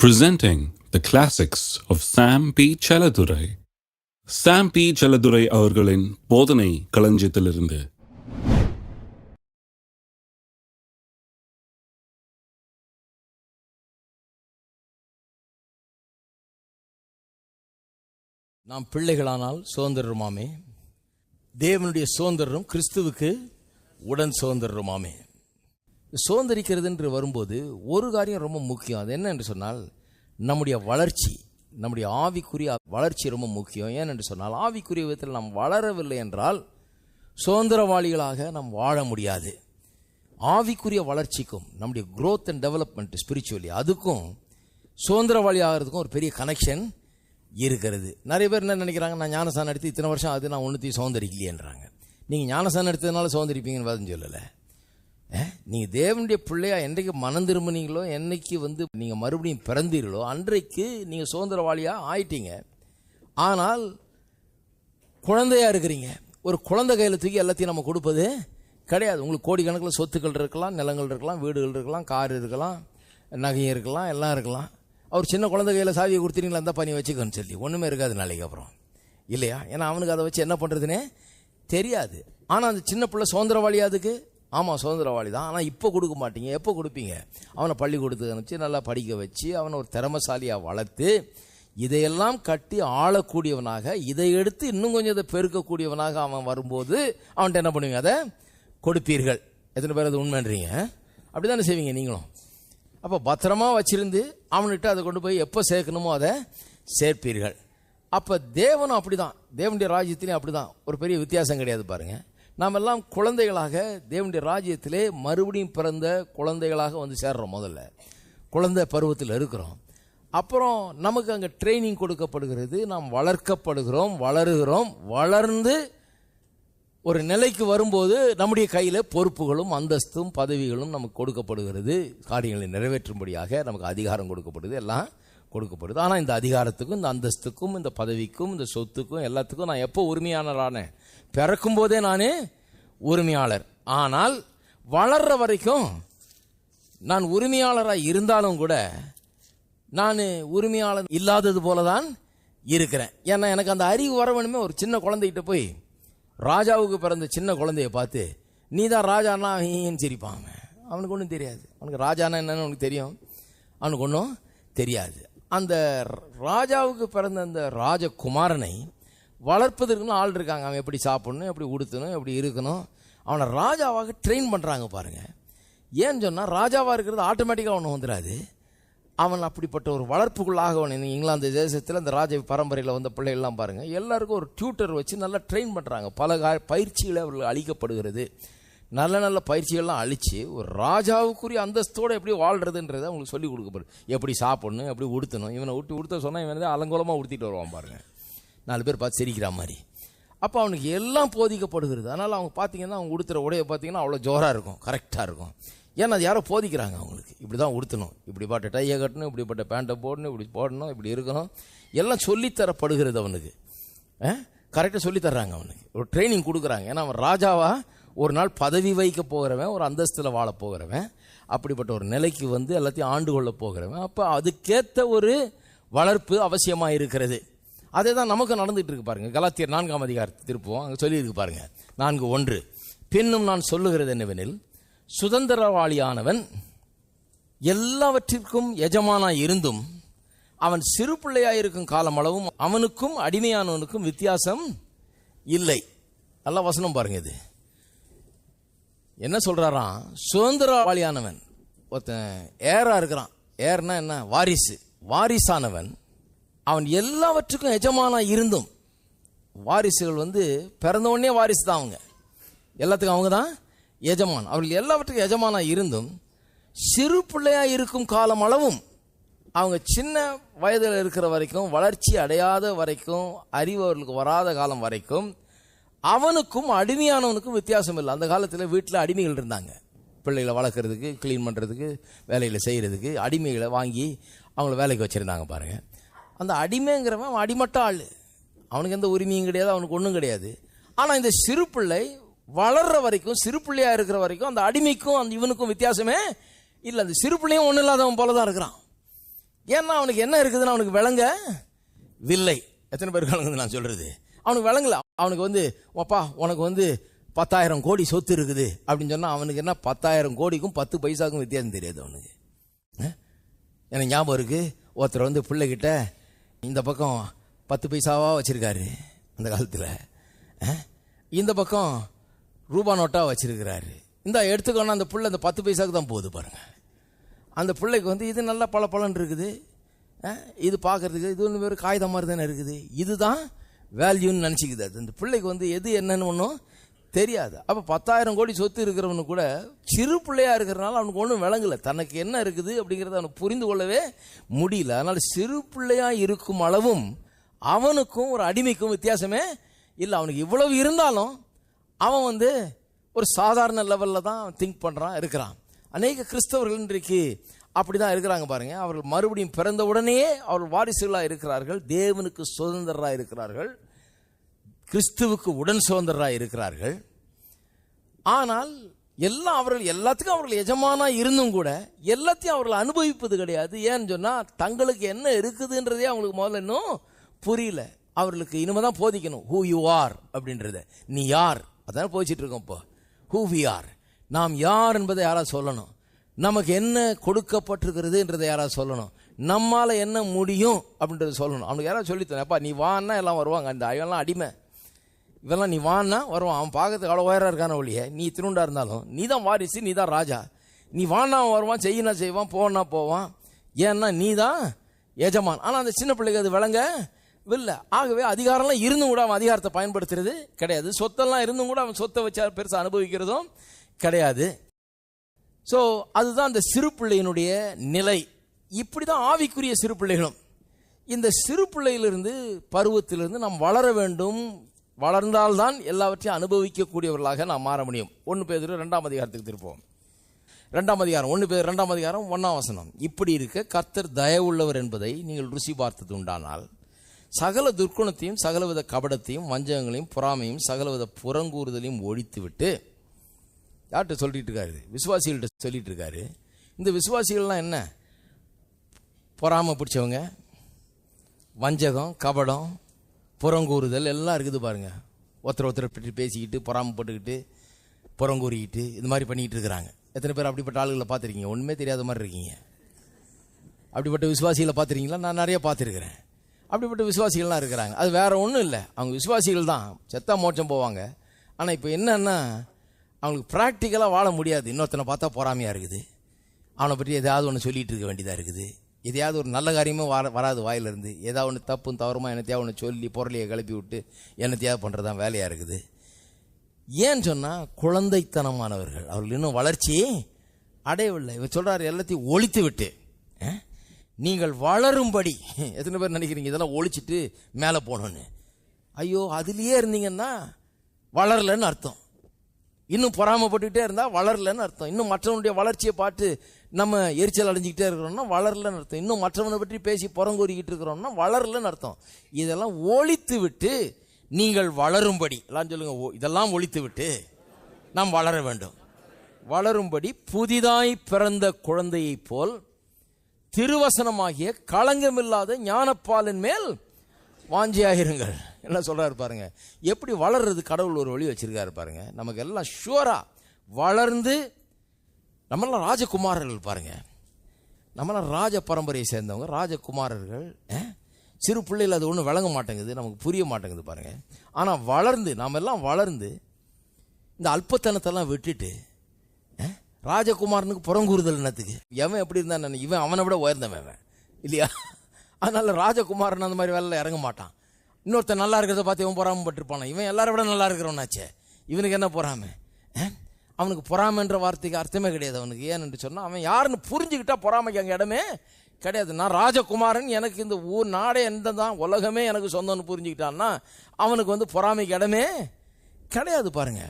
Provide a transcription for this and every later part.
presenting the classics of Sam P. Chaladurai. Sam P. Chaladurai அவர்களின் போதனை களஞ்சியத்திலிருந்து நாம் பிள்ளைகளானால் சுதந்திரமாமே தேவனுடைய சுதந்திரம் கிறிஸ்துவுக்கு உடன் சுதந்திரமாமே சுதந்திரிக்கிறது என்று வரும்போது ஒரு காரியம் ரொம்ப முக்கியம். அது என்ன என்று சொன்னால் நம்முடைய வளர்ச்சி நம்முடைய ஆவிக்குரிய வளர்ச்சி ரொம்ப முக்கியம். ஏன் என்று சொன்னால் ஆவிக்குரிய விதத்தில் நாம் வளரவில்லை என்றால் சுதந்திரவாளிகளாக நாம் வாழ முடியாது. ஆவிக்குரிய வளர்ச்சிக்கும் நம்முடைய growth அண்ட் டெவலப்மெண்ட் ஸ்பிரிச்சுவலி அதுக்கும் சுதந்திரவாளி ஆகிறதுக்கும் ஒரு பெரிய கனெக்ஷன் இருக்கிறது. நிறைய பேர் என்ன நினைக்கிறாங்க நான் ஞானசானம் எடுத்து இத்தனை வருஷம் அது நான் ஒன்றுத்தையும் சுதந்திரிக்கலையேன்றாங்க. நீங்கள் ஞானசானம் எடுத்ததுனால சுதந்திரிப்பீங்கன்னு வேதம் சொல்லலை. நீங்கள் தேவனுடைய பிள்ளையா என்றைக்கு மனம் திரும்பினீங்களோ என்னைக்கு வந்து நீங்கள் மறுபடியும் பிறந்தீர்களோ அன்றைக்கு நீங்கள் சுதந்திரவாளியா ஆயிட்டீங்க. ஆனால் குழந்தையா இருக்கிறீங்க. ஒரு குழந்தை கையில் தூக்கி எல்லாத்தையும் நம்ம கொடுப்பது கிடையாது. உங்களுக்கு கோடிக்கணக்கில் சொத்துக்கள் இருக்கலாம் நிலங்கள் இருக்கலாம் வீடுகள் இருக்கலாம் கார் இருக்கலாம் நகை இருக்கலாம் எல்லாம் இருக்கலாம். அவர் சின்ன குழந்தை கையில் சாவியை கொடுத்துட்டீங்களா அந்த பண்ணி வச்சுக்கோன்னு சொல்லி. ஒன்றுமே இருக்காது நாளைக்கு அப்புறம். இல்லையா? ஏன்னா அவனுக்கு அதை வச்சு என்ன பண்ணுறதுனே தெரியாது. ஆனால் அந்த சின்ன பிள்ளை சுதந்திரவாளி அதுக்கு? ஆமாம் சுதந்திரவாளி தான் ஆனால் இப்போ கொடுக்க மாட்டீங்க. எப்போ கொடுப்பீங்க? அவனை பள்ளிக்கூடத்துக்கு அனுப்பிச்சு நல்லா படிக்க வச்சு அவனை ஒரு திறமசாலியாக வளர்த்து இதையெல்லாம் கட்டி ஆளக்கூடியவனாக இதை எடுத்து இன்னும் கொஞ்சம் இதை பெருக்கக்கூடியவனாக அவன் வரும்போது அவன்கிட்ட என்ன பண்ணுவீங்க? அதை கொடுப்பீர்கள். எத்தனை பேர் அது உண்மைன்றீங்க? அப்படி தானே செய்வீங்க நீங்களும். அப்போ பத்திரமா வச்சிருந்து அவன்கிட்ட அதை கொண்டு போய் எப்போ சேர்க்கணுமோ அதை சேர்ப்பீர்கள். அப்போ தேவனும் அப்படிதான். தேவனுடைய ராஜ்யத்திலையும் அப்படிதான். ஒரு பெரிய வித்தியாசம் கிடையாது பாருங்கள் நாம் எல்லாம் குழந்தைகளாக தேவனுடைய ராஜ்யத்திலே மறுபடியும் பிறந்த குழந்தைகளாக வந்து சேர்றோம் முதல்ல. குழந்தை பருவத்தில் இருக்கிறோம். அப்புறம் நமக்கு அங்கே ட்ரைனிங் கொடுக்கப்படுகிறது. நாம் வளர்க்கப்படுகிறோம் வளருகிறோம் வளர்ந்து ஒரு நிலைக்கு வரும்போது நம்முடைய கையில் பொறுப்புகளும் அந்தஸ்தும் பதவிகளும் நமக்கு கொடுக்கப்படுகிறது. காரியங்களை நிறைவேற்றும்படியாக நமக்கு அதிகாரம் கொடுக்கப்படுது எல்லாம் கொடுக்கப்படுது. ஆனால் இந்த அதிகாரத்துக்கும் இந்த அந்தஸ்துக்கும் இந்த பதவிக்கும் இந்த சொத்துக்கும் எல்லாத்துக்கும் நான் எப்போ உரிமையானரானேன் பிறக்கும் போதே நான் உரிமையாளர். ஆனால் வளர்ற வரைக்கும் நான் உரிமையாளராக இருந்தாலும் கூட நான் உரிமையாளர் இல்லாதது போல தான் இருக்கிறேன். ஏன்னா எனக்கு அந்த அறிவு வரவனுமே ஒரு சின்ன குழந்தைகிட்ட போய் ராஜாவுக்கு பிறந்த சின்ன குழந்தைய பார்த்து நீ தான் ராஜானா அவன் சிரிப்பான் அவன் அவனுக்கு ஒன்றும் தெரியாது. அவனுக்கு ராஜானா என்னன்னு அவனுக்கு தெரியும். அவனுக்கு ஒன்றும் தெரியாது. அந்த ராஜாவுக்கு பிறந்த அந்த ராஜகுமாரனை வளர்ப்பதற்குன்னு ஆள் இருக்காங்க. அவன் எப்படி சாப்பிடணும் எப்படி உடுத்தணும் எப்படி இருக்கணும். அவனை ராஜாவாக ட்ரெயின் பண்ணுறாங்க பாருங்க. ஏன்னு சொன்னால் ராஜாவாக இருக்கிறது ஆட்டோமேட்டிக்காக ஒன்று வந்துடாது அவன் அப்படிப்பட்ட ஒரு வளர்ப்புக்குள்ளாக அவன் இங்கிலாந்து தேசத்தில் அந்த ராஜ பரம்பரையில் வந்த பிள்ளைகள்லாம் பாருங்கள் எல்லாருக்கும் ஒரு டியூட்டர் வச்சு நல்லா ட்ரெயின் பண்ணுறாங்க பல கா பயிற்சிகளை அவர்கள் அளிக்கப்படுகிறது. நல்ல நல்ல பயிற்சிகள்லாம் அழித்து ஒரு ராஜாவுக்குரிய அந்தஸ்தோடு எப்படி வாழ்கிறதுன்றதை அவங்களுக்கு சொல்லிக் கொடுக்கப்படுது. எப்படி சாப்பிடணும் எப்படி உடுத்தணும். இவனை விட்டு உடுத்த சொன்னால் இவன் அலங்கோலமாக உடுத்திட்டு வருவான் பாருங்கள் நாலு பேர் பார்த்து சிரிக்கிற மாதிரி. அப்போ அவனுக்கு எல்லாம் போதிக்கப்படுகிறது. அதனால் அவங்க பார்த்தீங்கன்னா அவங்க உடுத்துற உடைய பார்த்தீங்கன்னா அவ்வளோ ஜோராக இருக்கும் கரெக்டாக இருக்கும். ஏன்னா அது யாரோ போதிக்கிறாங்க அவங்களுக்கு. இப்படி தான் உடுத்தணும். இப்படிப்பட்ட டையை கட்டணும் இப்படிப்பட்ட பேண்ட்டை போடணும் இப்படி போடணும் இப்படி இருக்கணும். எல்லாம் சொல்லித்தரப்படுகிறது அவனுக்கு. கரெக்டாக சொல்லித்தர்றாங்க அவனுக்கு. ஒரு ட்ரைனிங் கொடுக்குறாங்க. ஏன்னா அவன் ராஜாவாக ஒரு நாள் பதவி வைக்க போகிறவன் ஒரு அந்தஸ்தில் வாழ போகிறவன். அப்படிப்பட்ட ஒரு நிலைக்கு வந்து எல்லாத்தையும் ஆண்டு கொள்ள போகிறவன். அப்போ அதுக்கேற்ற ஒரு வளர்ப்பு அவசியமாக இருக்கிறது. அதே தான் நமக்கு நடந்துகிட்டு இருக்கு பாருங்கள் கலாத்தியர் நான்காம் அதிகாரத்தை திருப்புவோம் அங்கே சொல்லியிருக்கு பாருங்கள் நான்கு ஒன்று. பின்னும் நான் சொல்லுகிறது என்னவெனில் சுதந்திரவாளியானவன் எல்லாவற்றிற்கும் எஜமானாய் இருந்தும் அவன் சிறு பிள்ளையாக இருக்கும் காலமளவும் அவனுக்கும் அடிமையானவனுக்கும் வித்தியாசம் இல்லை. நல்ல வசனம் பாருங்க இது. என்ன சொல்கிறாராம் சுதந்திரவாளியானவன். ஒருத்தன் ஏராக இருக்கிறான். ஏர்னா என்ன? வாரிசு. வாரிசானவன். அவன் எல்லாவற்றுக்கும் எஜமானா இருந்தும் வாரிசுகள் வந்து பிறந்தவொடனே வாரிசு தான் அவங்க. எல்லாத்துக்கும் அவங்க தான் எஜமான். அவர்கள் எல்லாவற்றுக்கும் எஜமானா இருந்தும் சிறு பிள்ளையாக இருக்கும் காலம் அளவும் அவங்க சின்ன வயதில் இருக்கிற வரைக்கும் வளர்ச்சி அடையாத வரைக்கும் அறிவு அவர்களுக்கு வராத காலம் வரைக்கும் அவனுக்கும் அடிமையானவனுக்கும் வித்தியாசம் இல்லை. அந்த காலத்தில் வீட்டில் அடிமைகள் இருந்தாங்க. பிள்ளைகளை வளர்க்குறதுக்கு க்ளீன் பண்ணுறதுக்கு வேலையில் செய்கிறதுக்கு அடிமைகளை வாங்கி அவங்கள வேலைக்கு வச்சுருந்தாங்க பாருங்கள் அந்த அடிமைங்கிறவன் அவன் அடிமட்ட ஆள். அவனுக்கு எந்த உரிமையும் கிடையாது அவனுக்கு ஒன்றும் கிடையாது. ஆனால் இந்த சிறு பிள்ளை வளர்ற வரைக்கும் சிறு பிள்ளையாக இருக்கிற வரைக்கும் அந்த அடிமைக்கும் அந்த இவனுக்கும் வித்தியாசமே இல்லை. அந்த சிறு பிள்ளையும் ஒன்றும் இல்லாதவன் போல தான் இருக்கிறான். ஏன்னா அவனுக்கு என்ன இருக்குதுன்னு அவனுக்கு விளங்க வில்லை. எத்தனை பேருக்கு விளங்குது நான் சொல்கிறது அவனுக்கு விளங்கல. அவனுக்கு வந்து அப்பா உனக்கு வந்து பத்தாயிரம் கோடி சொத்து இருக்குது. அப்படின்னு சொன்னால் அவனுக்கு என்ன பத்தாயிரம் கோடிக்கும் பத்து பைசாக்கும் வித்தியாசம் தெரியாது அவனுக்கு. எனக்கு ஞாபகம் இருக்குது ஒருத்தர் வந்து பிள்ளைகிட்ட இந்த பக்கம் பத்து பைசாவாக வச்சுருக்காரு அந்த காலத்தில். இந்த பக்கம் ரூபா நோட்டாக வச்சுருக்கிறாரு. இந்த எடுத்துக்கோன்னா அந்த பிள்ளை அந்த பத்து பைசாக்கு தான் போகுது பாருங்கள் அந்த பிள்ளைக்கு வந்து இது நல்லா பல பலன் இருக்குது. இது பார்க்கறதுக்கு இது ஒன்று வெறும் காகிதம் மாதிரி தானே இருக்குது. இதுதான் வேல்யூன்னு நினச்சிக்குது அது. அந்த பிள்ளைக்கு வந்து எது என்னன்னு ஒன்றும் தெரியாது. அப்போ பத்தாயிரம் கோடி சொத்து இருக்கிறவனு கூட சிறு பிள்ளையாக இருக்கிறனால அவனுக்கு ஒன்றும் விளங்கலை. தனக்கு என்ன இருக்குது அப்படிங்கிறத அவனுக்கு புரிந்து கொள்ளவே முடியல. அதனால் சிறு பிள்ளையாக இருக்கும் அளவும் அவனுக்கும் ஒரு அடிமைக்கும் வித்தியாசமே இல்லை. அவனுக்கு இவ்வளவு இருந்தாலும் அவன் வந்து ஒரு சாதாரண லெவலில் தான் திங்க் பண்ணுறான் இருக்கிறான். அநேக கிறிஸ்தவர்கள் இன்றைக்கு அப்படி தான் இருக்கிறாங்க பாருங்கள் அவர்கள் மறுபடியும் பிறந்த உடனேயே அவர்கள் வாரிசுகளாக இருக்கிறார்கள். தேவனுக்கு சுதந்திரராக இருக்கிறார்கள். கிறிஸ்துவுக்கு உடன் சுதந்திரராக இருக்கிறார்கள். ஆனால் எல்லாம் அவர்கள் எல்லாத்துக்கும் அவர்கள் எஜமானாக இருந்தும் கூட எல்லாத்தையும் அவர்கள் அனுபவிப்பது கிடையாது. ஏன்னு சொன்னால் தங்களுக்கு என்ன இருக்குதுன்றதே அவங்களுக்கு முதல்ல இன்னும் புரியல. அவர்களுக்கு இனிமே தான் போதிக்கணும். ஹூ யூ ஆர் அப்படின்றத. நீ யார்? அதான் போதிச்சிட்டு இருக்கோம் இப்போ. ஹூ வி ஆர் நாம் யார் என்பதை யாராவது சொல்லணும். நமக்கு என்ன கொடுக்கப்பட்டிருக்கிறதுன்றதை யாராவது சொல்லணும். நம்மால் என்ன முடியும் அப்படின்றத சொல்லணும். அவனுக்கு யாராவது சொல்லித்தரேன் அப்பா நீ வான்னா எல்லாம் வருவாங்க. அந்த அவெல்லாம் அடிமை. இதெல்லாம் நீ வான்னா வருவான். அவன் பார்க்கறதுக்கு அவ்வளோ உயரம் இருக்கான ஒழிய. நீ திருண்டா இருந்தாலும். நீ தான் வாரிசு நீ தான் ராஜா. நீ வானா அவன் வருவான் செய்யினா செய்வான் போனா போவான். ஏன்னா நீ தான் எஜமான். ஆனால் அந்த சின்ன பிள்ளைக்கு அது விளங்க இல்லை ஆகவே அதிகாரம்லாம் இருந்தும் கூட அவன் அதிகாரத்தை பயன்படுத்துறது கிடையாது. சொத்தெல்லாம் இருந்தும் கூட அவன் சொத்தை வச்சா பெருசாக அனுபவிக்கிறதும் கிடையாது. ஸோ அதுதான் அந்த சிறு பிள்ளையினுடைய நிலை. இப்படி தான் ஆவிக்குரிய சிறு பிள்ளைகளும். இந்த சிறு பிள்ளையிலிருந்து பருவத்திலிருந்து நாம் வளர வேண்டும் வளர்ந்தால்தான் எல்லாவற்றையும் அனுபவிக்கக்கூடியவர்களாக நாம் மாற முடியும். ஒன்று பேர் ரெண்டாம் அதிகாரத்துக்கு திருப்போம். ரெண்டாம் அதிகாரம் ஒன்று பேர் ரெண்டாம் அதிகாரம் ஒன்றாம் வசனம். இப்படி இருக்க கர்த்தர் தயவுள்ளவர் என்பதை நீங்கள் ருசி பார்த்தது உண்டானால் சகல துர்க்குணத்தையும் சகலவித கபடத்தையும் வஞ்சகங்களையும் பொறாமையும் சகலவித புறங்கூறுதலையும் ஒழித்துவிட்டு யார்கிட்ட சொல்லிட்டு இருக்காரு? விசுவாசிகள்கிட்ட சொல்லிட்டு இருக்காரு. இந்த விசுவாசிகள்லாம் என்ன? பொறாமை பிடிச்சவங்க வஞ்சகம் கபடம் புறங்கூறுதல் எல்லாம் இருக்குது பாருங்கள் ஒருத்தர் ஒருத்தர் பற்றி பேசிக்கிட்டு பொறாமப்பட்டுக்கிட்டு புறங்கூறிக்கிட்டு இது மாதிரி பண்ணிக்கிட்டு இருக்கிறாங்க. எத்தனை பேர் அப்படிப்பட்ட ஆளுகளை பார்த்துருக்கீங்க? ஒன்றுமே தெரியாத மாதிரி இருக்கீங்க. அப்படிப்பட்ட விசுவாசிகளை பார்த்துருக்கீங்களா? நான் நிறைய பார்த்துருக்குறேன். அப்படிப்பட்ட விசுவாசிகள்லாம் இருக்கிறாங்க. அது வேற ஒன்றும் இல்லை. அவங்க விசுவாசிகள் தான். செத்தா மோட்சம் போவாங்க. ஆனால் இப்போ என்னன்னா அவங்களுக்கு ப்ராக்டிக்கலாக வாழ முடியாது. இன்னொருத்தனை பார்த்தா பொறாமையாக இருக்குது. அவனை பற்றி ஏதாவது ஒன்று சொல்லிகிட்டு இருக்க வேண்டியதாக இருக்குது. எதையாவது ஒரு நல்ல காரியமும் வர வராது வாயிலிருந்து. ஏதாவது ஒன்று தப்பும் தவறுமா என்னத்தையாவது ஒன்று சொல்லி பொருளையை கிளப்பி விட்டு என்னத்தையாவது பண்ணுறது தான் வேலையாக இருக்குது. ஏன்னு சொன்னால் குழந்தைத்தனமானவர்கள். அவர்கள் இன்னும் வளர்ச்சியே அடையவில்லை. இவர் சொல்கிறார் எல்லாத்தையும் ஒழித்து விட்டு. நீங்கள் வளரும்படி. எத்தனை பேர் நினைக்கிறீங்க இதெல்லாம் ஒழிச்சிட்டு மேலே போகணுன்னு ஐயோ அதுலேயே இருந்தீங்கன்னா வளரலன்னு அர்த்தம். இன்னும் பொறாமப்பட்டுக்கிட்டே இருந்தால் வளரலன்னு அர்த்தம். இன்னும் மற்றவனுடைய வளர்ச்சியை பார்த்து நம்ம எரிச்சல் அடைஞ்சிக்கிட்டே இருக்கிறோம்னா வளரலன்னு அர்த்தம். இன்னும் மற்றவனை பற்றி பேசி புறங்கூறிக்கிட்டு இருக்கிறோம்னா வளரலன்னு அர்த்தம். இதெல்லாம் ஒழித்து விட்டு நீங்கள் வளரும்படி. எல்லாம் சொல்லுங்க ஓ, இதெல்லாம் ஒழித்து விட்டு நாம் வளர வேண்டும். வளரும்படி புதிதாய் பிறந்த குழந்தையைப் போல் திருவசனமாகிய களங்கமில்லாத ஞானப்பாலின் மேல் வாஞ்சியாயிருங்கள். என்ன சொல்றாரு பாருங்க. எப்படி வளர்றது கடவுள் ஒரு வழி வச்சிருக்காரு பாருங்க. நமக்கு எல்லாம் ஷுவரா வளர்ந்து நம்மளாம் ராஜகுமாரர்கள் பாருங்கள் நம்மளாம் ராஜ பரம்பரையை சேர்ந்தவங்க ராஜகுமாரர்கள் சிறு பிள்ளைகள் அது ஒன்றும் விளங்க மாட்டேங்குது நமக்கு புரிய மாட்டேங்குது பாருங்கள் ஆனால் வளர்ந்து நாம் எல்லாம் வளர்ந்து இந்த அல்பத்தனத்தெல்லாம் விட்டுட்டு ராஜகுமாரனுக்கு புறங்கூறுதல் என்னத்துக்கு? எவன் எப்படி இருந்தான் நான் இவன் அவனை விட உயர்ந்தவன் அவன் இல்லையா? அதனால் ராஜகுமாரன் அந்த மாதிரி வேலையில் இறங்க மாட்டான். இன்னொருத்தன் நல்லா இருக்கிறத பார்த்து இவன் பொறாமப்பட்டிருப்பானா? இவன் எல்லாரை விட நல்லா இருக்கிறவனாச்சே. இவனுக்கு என்ன பொறாமை? அவனுக்கு பொறாமைன்ற வார்த்தைக்கு அர்த்தமே கிடையாது அவனுக்கு. ஏன்னு சொன்னால் அவன் யாருன்னு புரிஞ்சுக்கிட்டா பொறாமைக்கு அங்கே இடமே கிடையாது. நான் ராஜகுமாரன் எனக்கு இந்த ஊர் நாடே எந்த தான் உலகமே எனக்கு சொந்தம்னு புரிஞ்சுக்கிட்டான்னா அவனுக்கு வந்து பொறாமைக்கு இடமே கிடையாது பாருங்க.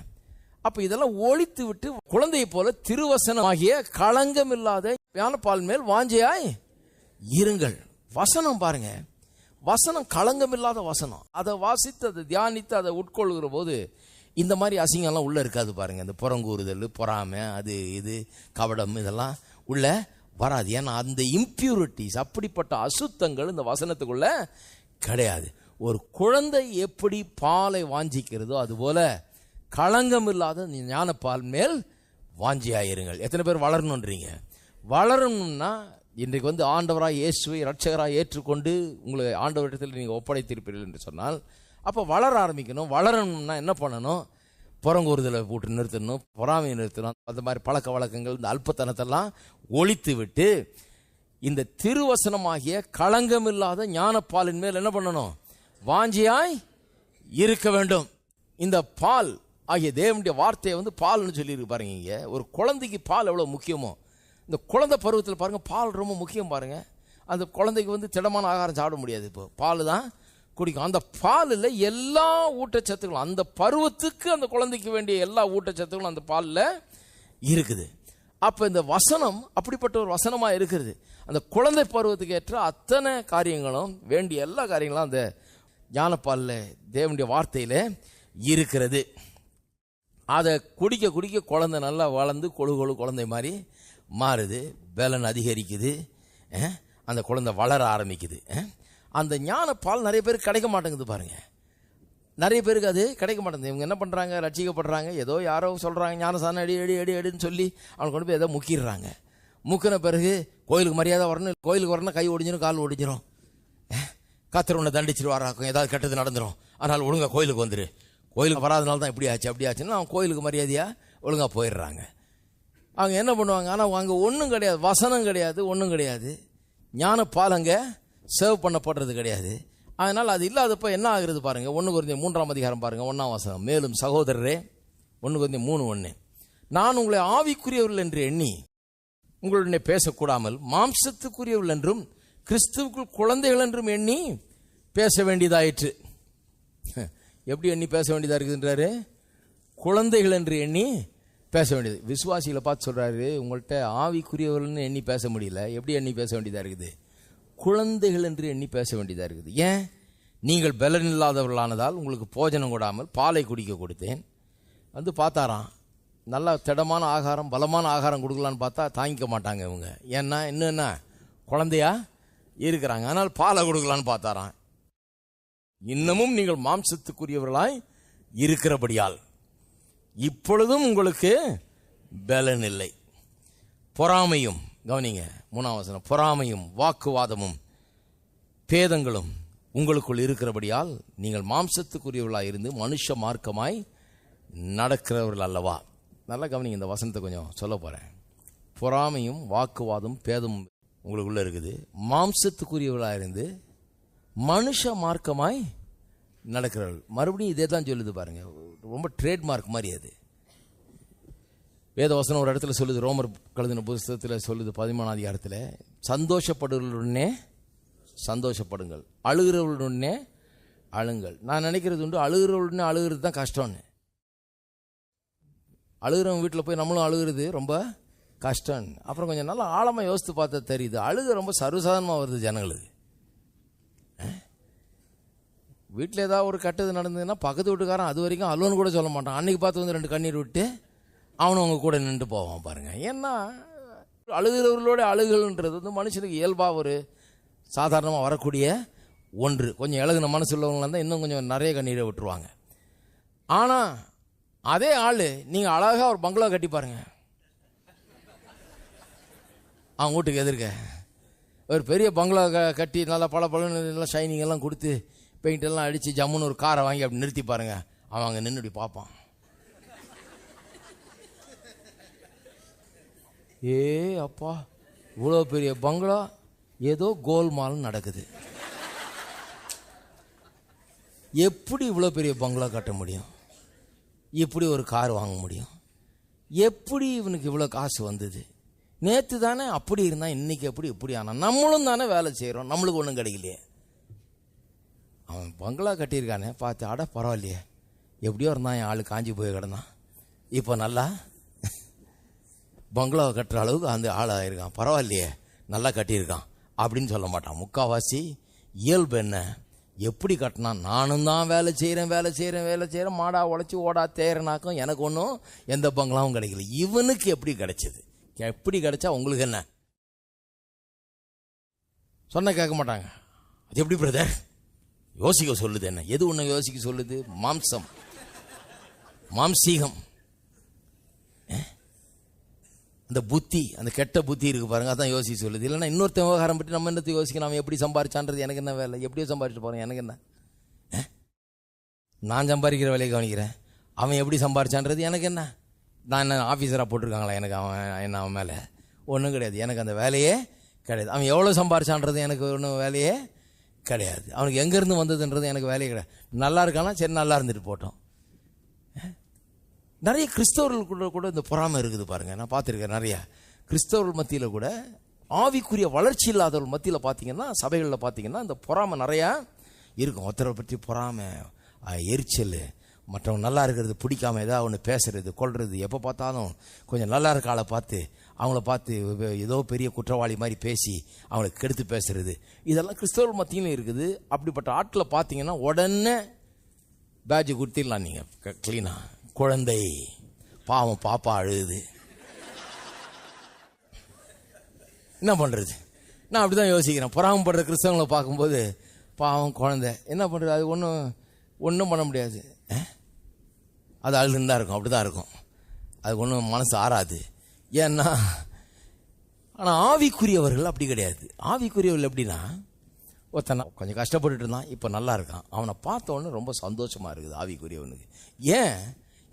அப்போ இதெல்லாம் ஒழித்து விட்டு குழந்தையை போல திருவசனமாகிய களங்கம் இல்லாத யானப்பால் மேல் வாஞ்சையாய் இருங்கள். வசனம் பாருங்க. வசனம் களங்கம் இல்லாத வசனம். அதை வாசித்து அதை தியானித்து அதை உட்கொள்கிற போது இந்த மாதிரி அசிங்கம்லாம் உள்ளே இருக்காது பாருங்கள் இந்த புறங்கூறுதல் பொறாமை அது இது கவடம் இதெல்லாம் உள்ள வராது. ஏன்னா அந்த இம்ப்யூரிட்டிஸ் அப்படிப்பட்ட அசுத்தங்கள் இந்த வசனத்துக்குள்ள கிடையாது. ஒரு குழந்தை எப்படி பாலை வாஞ்சிக்கிறதோ அதுபோல் களங்கம் இல்லாத ஞானப்பால் மேல் வாஞ்சியாயிருங்கள் எத்தனை பேர் வளரணுன்றீங்க? வளரணும்னா இன்றைக்கு வந்து ஆண்டவராக இயேசுவை ரட்சகராக ஏற்றுக்கொண்டு உங்களை ஆண்டவரிடத்தில் நீங்கள் ஒப்படைத்திருப்பீர்கள் என்று சொன்னால் அப்போ வளர ஆரம்பிக்கணும். வளரணும்னா என்ன பண்ணணும்? புறங்கூறுதலை போட்டு நிறுத்தணும். பொறாமையை நிறுத்தணும். அந்த மாதிரி பழக்க வழக்கங்கள் இந்த அல்பத்தனத்தெல்லாம் ஒழித்து விட்டு இந்த திருவசனமாகிய களங்கமில்லாத ஞானப்பாலின் மேல் என்ன பண்ணணும்? வாஞ்சியாய் இருக்க வேண்டும். இந்த பால் ஆகிய தேவனுடைய வார்த்தையை வந்து பால்னு சொல்லியிருக்கு பாருங்க இங்கே. ஒரு குழந்தைக்கு பால் எவ்வளோ முக்கியமோ? இந்த குழந்தை பருவத்தில் பாருங்கள் பால் ரொம்ப முக்கியம் பாருங்கள் அந்த குழந்தைக்கு வந்து திடமான ஆகாரம் சாப்பிட முடியாது இப்போ. பால் தான் குடிக்கும். அந்த பாலில் எல்லா ஊட்டச்சத்துக்களும் அந்த பருவத்துக்கு அந்த குழந்தைக்கு வேண்டிய எல்லா ஊட்டச்சத்துக்களும் அந்த பாலில் இருக்குது. அப்போ இந்த வசனம் அப்படிப்பட்ட ஒரு வசனமாக இருக்கிறது. அந்த குழந்தை பருவத்துக்கு ஏற்ற அத்தனை காரியங்களும் வேண்டிய எல்லா காரியங்களும் அந்த ஞானப்பாலில் தேவனுடைய வார்த்தையில் இருக்கிறது. அதை குடிக்க குடிக்க குழந்தை நல்லா வளர்ந்து கொழு கொழு குழந்தை மாதிரி மாறுது. பலன் அதிகரிக்குது. அந்த குழந்தை வளர ஆரம்பிக்குது. அந்த அந்த ஞானப்பால் நிறைய பேருக்கு கிடைக்க மாட்டேங்குது பாருங்க. நிறைய பேருக்கு அது கிடைக்க மாட்டேங்குது. இவங்க என்ன பண்ணுறாங்க ரட்சிக்கப்படுறாங்க. ஏதோ யாரோ சொல்கிறாங்க ஞானசானம் அடி அடி அடி அடின்னு சொல்லி அவனை கொண்டு போய் ஏதோ முக்கிடுறாங்க. முக்கின பிறகு கோயிலுக்கு மரியாதை வரணும். கோயிலுக்கு வரணும் கை ஒடிஞ்சிடும் கால் ஒடிஞ்சிரும். கத்திர உன்னை தண்டிச்சிருவாராக்கும். ஏதாவது கெட்டது நடந்துடும் அதனால் ஒழுங்காக கோயிலுக்கு வந்துரு. கோயிலுக்கு வராதனால தான் இப்படி ஆச்சு அப்படி ஆச்சுன்னா அவன் கோயிலுக்கு மரியாதையாக ஒழுங்காக போயிடுறாங்க. அவங்க என்ன பண்ணுவாங்க? ஆனால் அங்கே ஒன்றும் கிடையாது. வசனம் கிடையாது ஒன்றும் கிடையாது. ஞானப்பால் அங்கே சர்வ் பண்ணப்படுறது கிடையாது. அதனால் அது இல்லாதப்போ என்ன ஆகுறது பாருங்கள் ஒன்று குறைந்த மூன்றாம் அதிகாரம் பாருங்கள் ஒன்றாம் வாசகம் மேலும் சகோதரரே ஒன்று குறைந்த மூணு ஒன்று நான் உங்களை ஆவிக்குரியவர்கள் என்று எண்ணி உங்களுடனே பேசக்கூடாமல் மாம்சத்துக்குரியவர்கள் என்றும் கிறிஸ்துவுக்குள் குழந்தைகள் என்றும் எண்ணி பேச வேண்டியதாயிற்று. எப்படி எண்ணி பேச வேண்டியதாக இருக்குதுன்றாரு? குழந்தைகள் என்று எண்ணி பேச வேண்டியது. விசுவாசிகளை பார்த்து சொல்கிறாரு உங்கள்கிட்ட ஆவிக்குரியவர்கள்னு எண்ணி பேச முடியல எப்படி எண்ணி பேச வேண்டியதாக இருக்குது? குழந்தைகள் என்று எண்ணி பேச வேண்டியதாக இருக்குது. ஏன்? நீங்கள் பலன் இல்லாதவர்களானதால் உங்களுக்கு போஜனம் கொடாமல் பாலை குடிக்க கொடுத்தேன். வந்து பார்த்தாராம் நல்லா திடமான ஆகாரம் பலமான ஆகாரம் கொடுக்கலான்னு பார்த்தா தாங்கிக்க மாட்டாங்க இவங்க. ஏன்னா இன்னும் என்ன? குழந்தையா இருக்கிறாங்க. ஆனால் பாலை கொடுக்கலான்னு பார்த்தாராம். இன்னமும் நீங்கள் மாம்சத்துக்குரியவர்களாய் இருக்கிறபடியால் இப்பொழுதும் உங்களுக்கு பலன் இல்லை. பொறாமையும் கவனிங்க மூணாம் வசனம் பொறாமையும் வாக்குவாதமும் பேதங்களும் உங்களுக்குள் இருக்கிறபடியால் நீங்கள் மாம்சத்துக்குரியவர்களாக இருந்து மனுஷ மார்க்கமாய் நடக்கிறவர்கள் அல்லவா? நல்லா கவனிங்க இந்த வசனத்தை கொஞ்சம் சொல்ல போகிறேன் பொறாமையும் வாக்குவாதம் பேதமும் உங்களுக்குள்ளே இருக்குது. மாம்சத்துக்குரியவர்களாக இருந்து மனுஷ மார்க்கமாய் நடக்கிறவர்கள். மறுபடியும் இதே தான் சொல்லுது பாருங்கள் ரொம்ப ட்ரேட்மார்க் மாதிரி அது. வேதவசனம் ஒரு இடத்துல சொல்லுது ரோமர் கழுதின புஸ்தகத்தில் சொல்லுது பதிமூணாம் அதிகாரத்தில் சந்தோஷப்படுவர்களுடனே சந்தோஷப்படுங்கள் அழுகிறவர்களுடனே அழுங்கள். நான் நினைக்கிறது உண்டு அழுகிறவர்களுடனே அழுகிறது தான் கஷ்டம்னு. அழுகிறவங்க வீட்டில் போய் நம்மளும் அழுகிறது ரொம்ப கஷ்டம் அப்புறம் கொஞ்சம் நல்லா ஆழமாக யோசித்து பார்த்தா தெரியுது அழுக ரொம்ப சர்வசாதாரணமாக வருது ஜனங்களுக்கு. வீட்டில் ஏதாவது ஒரு கெட்டது நடந்ததுன்னா பக்கத்து வீட்டுக்காரன் அது வரைக்கும் அலோன்னு கூட சொல்ல மாட்டான். அன்றைக்கி பார்த்து வந்து ரெண்டு கண்ணீர் விட்டு அவனும் அவங்க கூட நின்று போவான் பாருங்கள் ஏன்னா அழுகிறவர்களோட அழுகல்ன்றது வந்து மனுஷனுக்கு இயல்பாக ஒரு சாதாரணமாக வரக்கூடிய ஒன்று. கொஞ்சம் எழுகின மனசு உள்ளவங்களாக இருந்தால் இன்னும் கொஞ்சம் நிறைய கண்ணீரை விட்டுருவாங்க. ஆனால் அதே ஆள் நீங்கள் அழகாக ஒரு பங்களா கட்டி பாருங்க. அவன் வீட்டுக்கு எதிர்க்க. ஒரு பெரிய பங்களா க கட்டி நல்லா பல பழன்னு நல்லா ஷைனிங் எல்லாம் கொடுத்து பெயிண்ட் எல்லாம் அடித்து ஜம்முன்னு ஒரு காரை வாங்கி அப்படி நிறுத்தி பாருங்கள் அவன் அங்கே நின்று இப்படி பார்ப்பான். ஏ அப்பா இவ்வளோ பெரிய பங்களா? ஏதோ கோல்மால் நடக்குது. எப்படி இவ்வளோ பெரிய பங்களா கட்ட முடியும்? இப்படி ஒரு கார் வாங்க முடியும்? எப்படி இவனுக்கு இவ்வளோ காசு வந்தது? நேற்று தானே அப்படி இருந்தால் இன்றைக்கி எப்படி இப்படி ஆனால் நம்மளும் தானே வேலை செய்கிறோம் நம்மளுக்கு ஒன்றும் கிடைக்கலையே. அவன் பங்களா கட்டியிருக்கானே பார்த்து அட பரவாயில்லையே. எப்படியோ இருந்தான் என் ஆள் காஞ்சி போய் கிடந்தான். இப்போ நல்லா? பங்களாவை கட்டுற அளவுக்கு அந்த ஆள் பரவாயில்லையே நல்லா கட்டியிருக்கான். அப்படின்னு சொல்ல மாட்டான். முக்காவாசி இயல்பு என்ன? எப்படி கட்டினா நானும் தான் வேலை செய்கிறேன் வேலை செய்கிறேன் வேலை செய்கிறேன் மாடா உழைச்சி ஓடா தேரனாக்கும் எனக்கு ஒன்றும் எந்த பங்களாவும் கிடைக்கல. இவனுக்கு எப்படி கிடைச்சது? எப்படி கிடைச்சா உங்களுக்கு என்ன? சொன்ன கேட்க மாட்டாங்க. அது எப்படி பிரதர் யோசிக்க சொல்லுது என்ன? எது ஒன்று யோசிக்க சொல்லுது? மாம்சம். மாம்சீகம். அந்த புத்தி அந்த கெட்ட புத்தி இருக்கு பாருங்க அதான் யோசிக்க சொல்லுது. இல்லைன்னா இன்னொருத்த விவகாரம் பற்றி நம்ம என்னத்தை யோசிக்கணும்? அவன் எப்படி சம்பாரிச்சான்றது எனக்கு என்ன வேலை? எப்படியோ சம்பாரிச்சு போகிறேன் எனக்கு என்ன? நான் சம்பாதிக்கிற வேலையை கவனிக்கிறேன். அவன் எப்படி சம்பாரிச்சான்றது எனக்கு என்ன? நான் என்ன ஆஃபீஸராக போட்டிருக்காங்களா? எனக்கு அவன் என்ன அவன் மேலே? ஒன்றும் கிடையாது. எனக்கு அந்த வேலையே கிடையாது. அவன் எவ்வளோ சம்பாரிச்சான்றது எனக்கு ஒன்றும் வேலையே கிடையாது. அவனுக்கு எங்கேருந்து வந்ததுன்றது எனக்கு வேலையே கிடையாது. நல்லா இருக்கானா? சரி நல்லா இருந்துட்டு போட்டோம். நிறைய கிறிஸ்தவர்களுக்குள்ள கூட இந்த பொறாமை இருக்குது பாருங்கள் நான் பார்த்துருக்கேன் நிறைய. கிறிஸ்தவர்கள் மத்தியில் கூட ஆவிக்குரிய வளர்ச்சி இல்லாதவர்கள் மத்தியில் பார்த்தீங்கன்னா சபைகளில் பார்த்தீங்கன்னா இந்த பொறாமை நிறையா இருக்கும். ஒருத்தரை பற்றி பொறாமை எரிச்சல் மற்றவங்க நல்லா இருக்கிறது பிடிக்காம ஏதாவது ஒன்று பேசுறது கொள்வது எப்போ பார்த்தாலும் கொஞ்சம் நல்லா இருக்க ஆளை பார்த்து அவங்கள பார்த்து ஏதோ பெரிய குற்றவாளி மாதிரி பேசி அவங்களை கெடுத்து பேசுறது. இதெல்லாம் கிறிஸ்தவர்கள் மத்தியிலும் இருக்குது. அப்படிப்பட்ட ஆட்களை பார்த்தீங்கன்னா உடனே பேட்ஜ் கொடுத்திடலாம் நீங்கள் க்ளீனாக குழந்தை. பாவம் பாப்பா அழுகுது. என்ன பண்ணுறது நான் அப்படி தான் யோசிக்கிறேன். பொறாமப்படுற கிறிஸ்தவங்களை பார்க்கும்போது பாவம் குழந்தை. என்ன பண்ணுறது அது ஒன்றும் ஒன்றும் பண்ண முடியாது. அது அழுதுன்னு தான் இருக்கும். அப்படி தான் இருக்கும். அது ஒன்றும் மனசு ஆறாது. ஏன்னா ஆனால் ஆவிக்குரியவர்கள் அப்படி கிடையாது. ஆவிக்குரியவர்கள் எப்படின்னா ஒருத்தனை கொஞ்சம் கஷ்டப்பட்டுட்டு இருந்தான் இப்போ நல்லா இருக்கான். அவனை பார்த்த உடனே ரொம்ப சந்தோஷமாக இருக்குது ஆவிக்குரியவனுக்கு. ஏன்?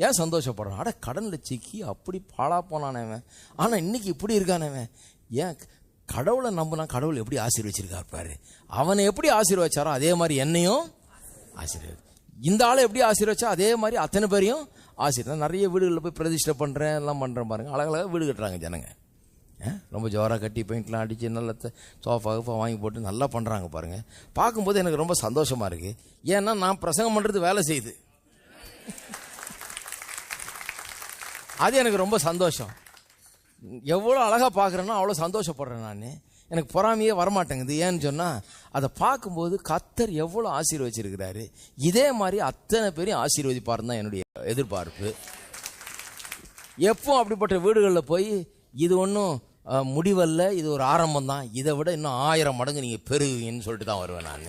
ஏன் சந்தோஷப்படுறான்? அட கடனில் சிக்கி அப்படி பாழா போனானே அவன். ஆனால் இன்னைக்கு இப்படி இருக்கானே அவன். ஏன் கடவுளை நம்பினா கடவுள் எப்படி ஆசீர்வச்சிருக்கார் பாரு. அவனை எப்படி ஆசீர்வச்சாரோ அதே மாதிரி என்னையும் ஆசீர்வாதம் இந்த ஆளை எப்படி ஆசீர்வச்சா அதே மாதிரி அத்தனை பேரையும் ஆசீர்வாதம் நிறைய வீடுகளில் போய் பிரதிஷ்டை பண்ணுறேன் எல்லாம் பண்ணுறேன் பாருங்க. அழகழகாக வீடு கட்டுறாங்க ஜனங்க. ரொம்ப ஜோராக கட்டி பெயிண்ட்லாம் அடித்து நல்ல சோஃபா கீஃபா வாங்கி போட்டு நல்லா பண்ணுறாங்க பாருங்க. பார்க்கும்போது எனக்கு ரொம்ப சந்தோஷமாக இருக்குது ஏன்னா நான் பிரசங்கம் பண்ணுறது வேலை செய்யுது. அது எனக்கு ரொம்ப சந்தோஷம். எவ்வளோ அழகாக பார்க்குறேன்னா அவ்வளோ சந்தோஷப்படுறேன் நான். எனக்கு பொறாமையே வரமாட்டேங்குது. ஏன்னு சொன்னால் அதை பார்க்கும்போது கத்தர் எவ்வளோ ஆசீர்வச்சிருக்கிறாரு. இதே மாதிரி அத்தனை பேரையும் ஆசீர்வதிப்பாருன்னு தான் என்னுடைய எதிர்பார்ப்பு. எப்போ அப்படிப்பட்ட வீடுகளில் போய் இது ஒன்றும் முடிவல்ல இது ஒரு ஆரம்பம் தான். இதை விட இன்னும் ஆயிரம் மடங்கு நீங்கள் பெருவீங்கன்னு சொல்லிட்டு தான் வருவேன் நான்.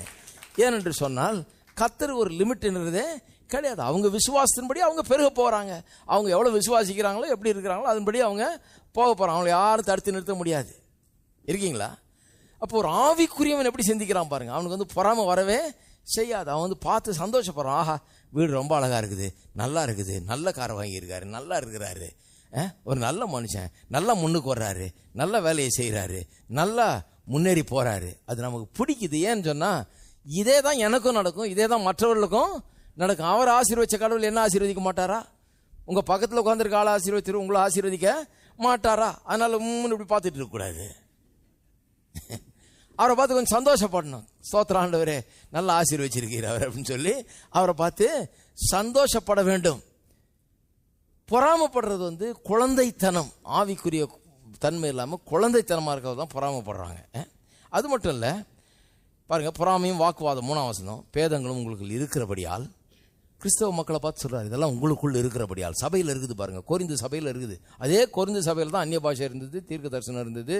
ஏனென்று சொன்னால் கத்தர் ஒரு லிமிட்ன்றதே கிடையாது. அவங்க விசுவாசத்தின்படி அவங்க பெருக போகிறாங்க அவங்க எவ்வளோ விசுவாசிக்கிறாங்களோ எப்படி இருக்கிறாங்களோ அதன்படி அவங்க போக போகிறாங்க அவங்கள யாரும் தடுத்து நிறுத்த முடியாது. இருக்கீங்களா? அப்போ ஒரு ஆவிக்குரியவன் எப்படி சிந்திக்கிறான் பாருங்க. அவனுக்கு வந்து பொறாமை வரவே செய்யாது. அவன் வந்து பார்த்து சந்தோஷப்படுறான். ஆஹா வீடு ரொம்ப அழகாக இருக்குது. நல்லா இருக்குது. நல்ல காரை வாங்கியிருக்காரு. நல்லா இருக்கிறாரு. ஒரு நல்ல மனுஷன். நல்லா முன்னுக்கு வர்றாரு. நல்ல வேலையை செய்கிறாரு நல்லா முன்னேறி போகிறாரு அது நமக்கு பிடிக்குது. ஏன்னு சொன்னால் இதே தான் எனக்கும் நடக்கும். இதே தான் மற்றவர்களுக்கும் நடக்கும். அவர் ஆசீர்வச்ச கடவுள் என்ன ஆசீர்வதிக்க மாட்டாரா? உங்கள் பக்கத்தில் உட்காந்துருக்க ஆள் ஆசீர்வதிச்சிரு உங்களை ஆசீர்வதிக்க மாட்டாரா? அதனால் உம்முன்னு இப்படி பார்த்துட்டு இருக்கக்கூடாது அவரை பார்த்து கொஞ்சம் சந்தோஷப்படணும். ஸ்தோத்திர ஆண்டவரே நல்லா ஆசீர்வச்சிருக்கிறார் அவர் அப்படின்னு சொல்லி அவரை பார்த்து சந்தோஷப்பட வேண்டும். பொறாமப்படுறது வந்து குழந்தைத்தனம். ஆவிக்குரிய தன்மை இல்லாமல் குழந்தைத்தனமாக இருக்கிறது தான் பொறாமப்படுறாங்க. அது மட்டும் இல்லை பாருங்கள் பொறாமையும் வாக்குவாதம் மூணாம் வசனம் பேதங்களும் உங்களுக்கு இருக்கிறபடியால் கிறிஸ்தவ மக்களை பார்த்து சொல்கிறார் இதெல்லாம் உங்களுக்குள்ளே இருக்கிறபடியால். சபையில் இருக்குது பாருங்கள் கொரிந்து சபையில் இருக்குது. அதே குறைந்த சபையில் தான் அந்நிய பாஷை இருந்தது தீர்க்க தரிசனம் இருந்தது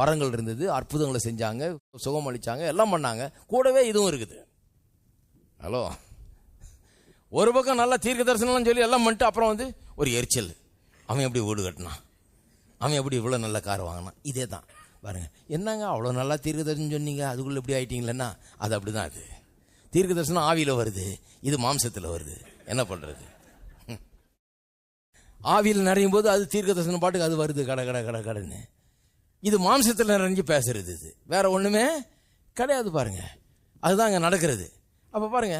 வரங்கள் இருந்தது அற்புதங்களை செஞ்சாங்க சுகம் அளித்தாங்க எல்லாம் பண்ணாங்க. கூடவே இதுவும் இருக்குது. ஹலோ. ஒரு பக்கம் நல்லா தீர்க்க தரிசனம்லாம் சொல்லி எல்லாம் பண்ணிட்டு அப்புறம் வந்து ஒரு எரிச்சல். அவன் எப்படி வீடு கட்டினான்? அவன் எப்படி இவ்வளோ நல்ல கார் வாங்கினான்? இதே தான் பாருங்கள் என்னங்க அவ்வளோ நல்லா தீர்க்க தரிசனம் சொன்னீங்க? அதுக்குள்ளே எப்படி ஆயிட்டீங்களன்னா? அது அப்படி தான் அது. தீர்க்க தரிசனம் ஆவியில் வருது இது மாம்சத்தில் வருது. என்ன பண்ணுறது ஆவியில் நிறையும் போது அது தீர்க்க தரிசனம் பாட்டுக்கு அது வருது கடை கடை கடை கடைன்னு. இது மாம்சத்தில் நிறைஞ்சு பேசுறது இது. வேற ஒன்றுமே கிடையாது பாருங்க. அதுதான் அங்கே நடக்கிறது. அப்போ பாருங்க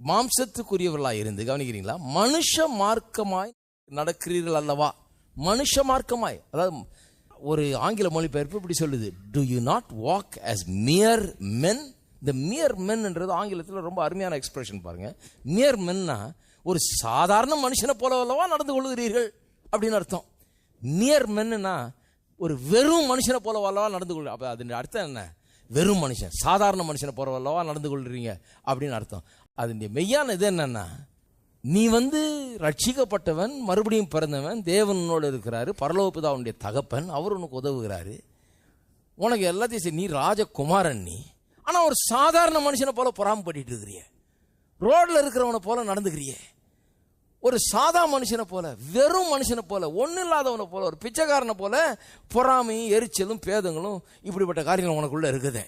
மாம்சத்துக்குரியவர்களா இருந்து கவனிக்கிறீங்களா? மனுஷ மார்க்கமாய் நடக்கிறீர்கள் அல்லவா? மனுஷ மார்க்கமாய். அதாவது ஒரு ஆங்கில மொழிபெயர்ப்பு இப்படி சொல்லுது. Do you not walk as mere men இந்த மியர் மென்ன்றது ஆங்கிலத்தில் ரொம்ப அருமையான எக்ஸ்பிரஷன் பாருங்க. மியர் மென்னா ஒரு சாதாரண மனுஷனை போலவல்லவா நடந்து கொள்கிறீர்கள்? அப்படின்னு அர்த்தம். மியர் மென்னா ஒரு வெறும் மனுஷனை போலவல்லவா நடந்து கொள் அப்போ அதன் அர்த்தம் என்ன? வெறும் மனுஷன் சாதாரண மனுஷனை போலவல்லவா நடந்து கொள்கிறீங்க அப்படின்னு அர்த்தம். அதனுடைய மெய்யான இது என்னன்னா நீ வந்து ரட்சிக்கப்பட்டவன் மறுபடியும் பிறந்தவன் தேவனோடு இருக்கிறாரு பரலோகபிதாவுடைய தகப்பன் அவர் உனக்கு உதவுகிறாரு. உனக்கு எல்லாத்தையும் நீ ராஜகுமாரன் நீ. ஆனா ஒரு சாதாரண மனுஷனை போல பொறாமப்பட்டு இருக்கிறிய. ரோட்ல இருக்கிறவனை போல நடந்துக்கிறியே. ஒரு சாதா மனுஷனை போல வெறும் மனுஷனை போல ஒன்றும் இல்லாதவனை போல ஒரு பிச்சைக்காரனை போல பொறாமையும் எரிச்சலும் பேதங்களும் இப்படிப்பட்ட காரியங்கள் உனக்குள்ள இருக்குது.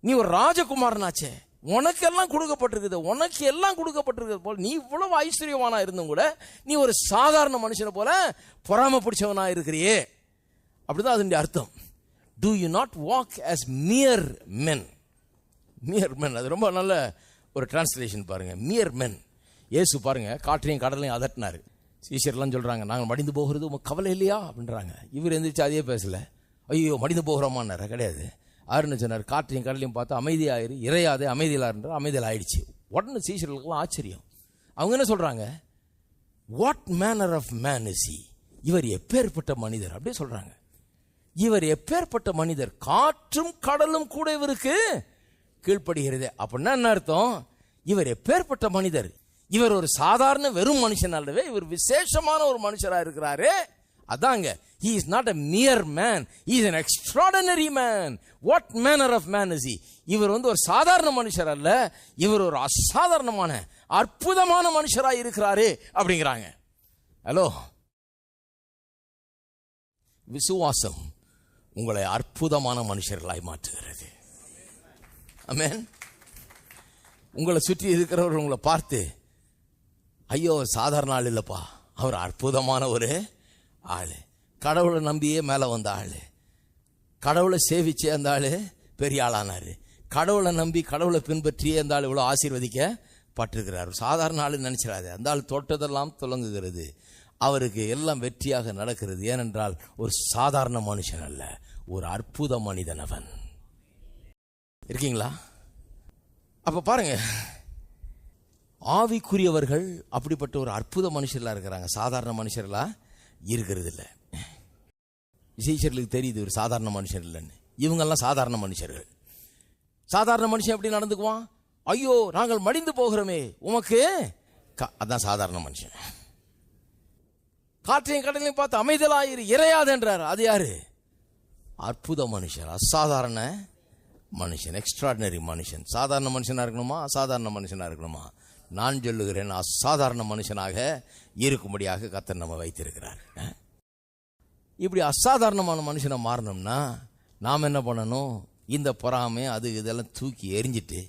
நீ ஒரு ராஜகுமாரனாச்சே. உனக்கெல்லாம் கொடுக்கப்பட்டிருக்குது. உனக்கு எல்லாம் கொடுக்கப்பட்டிருக்கிறது போல நீ இவ்வளவு ஐஸ்வர்யவானா இருந்தும் கூட நீ ஒரு சாதாரண மனுஷனை போல பொறாம பிடிச்சவனா இருக்கிறியே. அப்படிதான் அதனுடைய அர்த்தம். Do you not walk as mere men mere men அது ரொம்ப நல்ல ஒரு டிரான்ஸ்லேஷன் பாருங்க. மியர் மென் இயேசு பாருங்க காற்றையும் கடலையும் அதட்டினார். சீஷர்லாம் சொல்கிறாங்க நாங்கள் மடிந்து போகிறது உங்கள் கவலை இல்லையா? அப்படின்றாங்க. இவர் எந்திரிச்சு அதையே பேசல. ஐயோ மடிந்து போகிறோமான்னாரு கிடையாது. ஆறுன்னு சொன்னார் காற்றையும் கடலையும் பார்த்து அமைதியாயிரு இறையாதே அமைதியிலாருன்ற அமைதியில் ஆயிடுச்சு. உடனே சீஷர்களுக்கெல்லாம் ஆச்சரியம். அவங்க என்ன சொல்றாங்க? What manner of man is இவர் எப்பேற்பட்ட மனிதர். அப்படியே சொல்றாங்க. இவர் எப்பேற்பட்ட மனிதர். காற்றும் கடலும் கூட இவருக்கு கீழ்ப்படுகிறது. அப்படின்னா என்ன அர்த்தம்? இவர் எப்பேற்பட்ட மனிதர்? இவர் ஒரு சாதாரண வெறும் மனுஷன் அல்லவே இவர் விசேஷமான ஒரு மனுஷராக இருக்கிறாரு. அதாங்க he is not a mere man is an extraordinary man what manner of man is இவர் வந்து ஒரு சாதாரண மனுஷர் அல்ல இவர் ஒரு அசாதாரணமான அற்புதமான மனுஷராக இருக்கிறாரு அப்படிங்கிறாங்க. ஹலோ விசுவாசம் உங்களை அற்புதமான மனுஷர்களாய் மாற்றுகிறது. அமேன் உங்களை சுற்றி இருக்கிறவர் உங்களை பார்த்து ஐயோ சாதாரண ஆள் இல்லைப்பா. அவர் அற்புதமான ஒரு ஆள். கடவுளை நம்பியே மேலே வந்த ஆள். கடவுளை சேவிச்சே அந்த ஆள் பெரிய ஆளானார். கடவுளை நம்பி கடவுளை பின்பற்றியே அந்த ஆள் இவ்வளோ ஆசீர்வதிக்கப்பட்டிருக்கிறார். சாதாரண ஆளு நினச்சிடாது. அந்த ஆள் தொட்டதெல்லாம் துலங்குகிறது. அவருக்கு எல்லாம் வெற்றியாக நடக்கிறது. ஏனென்றால் ஒரு சாதாரண மனுஷன் அல்ல. ஒரு அற்புத மனிதன் அவன். இருக்கீங்களா? அப்போ பாருங்க. ஆவிக்குரியவர்கள் அப்படிப்பட்ட ஒரு அற்புத மனுஷர்களாக இருக்கிறாங்க. சாதாரண மனுஷர்களாக இருக்கிறது இல்லை விசேஷர்களுக்கு தெரியுது ஒரு சாதாரண மனுஷன் இல்லைன்னு. இவங்கெல்லாம் சாதாரண மனுஷர்கள். சாதாரண மனுஷன் எப்படி நடந்துக்குவான்? ஐயோ நாங்கள் மடிந்து போகிறோமே. உமக்கு? க- அதான் சாதாரண மனுஷன். காற்றையும் கடலையும் பார்த்து அமைதலாயிரு இறையாது என்றார். அது யாரு? அற்புத மனுஷர். அசாதாரண மனுஷன் எக்ஸ்ட்ராடினரி மனுஷன். சாதாரண மனுஷனாக இருக்கணுமா? அசாதாரண மனுஷனாக இருக்கணுமா? நான் சொல்லுகிறேன் அசாதாரண மனுஷனாக இருக்கும்படியாக கத்தர் நம்ம வைத்திருக்கிறார். இப்படி அசாதாரணமான மனுஷனை மாறணும்னா நாம் என்ன பண்ணணும்? இந்த பொறாமை அது இதெல்லாம் தூக்கி எரிஞ்சிட்டு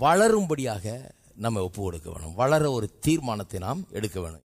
வளரும்படியாக நம்ம ஒப்பு கொடுக்க வேணும். வளர ஒரு தீர்மானத்தை நாம் எடுக்க வேணும்.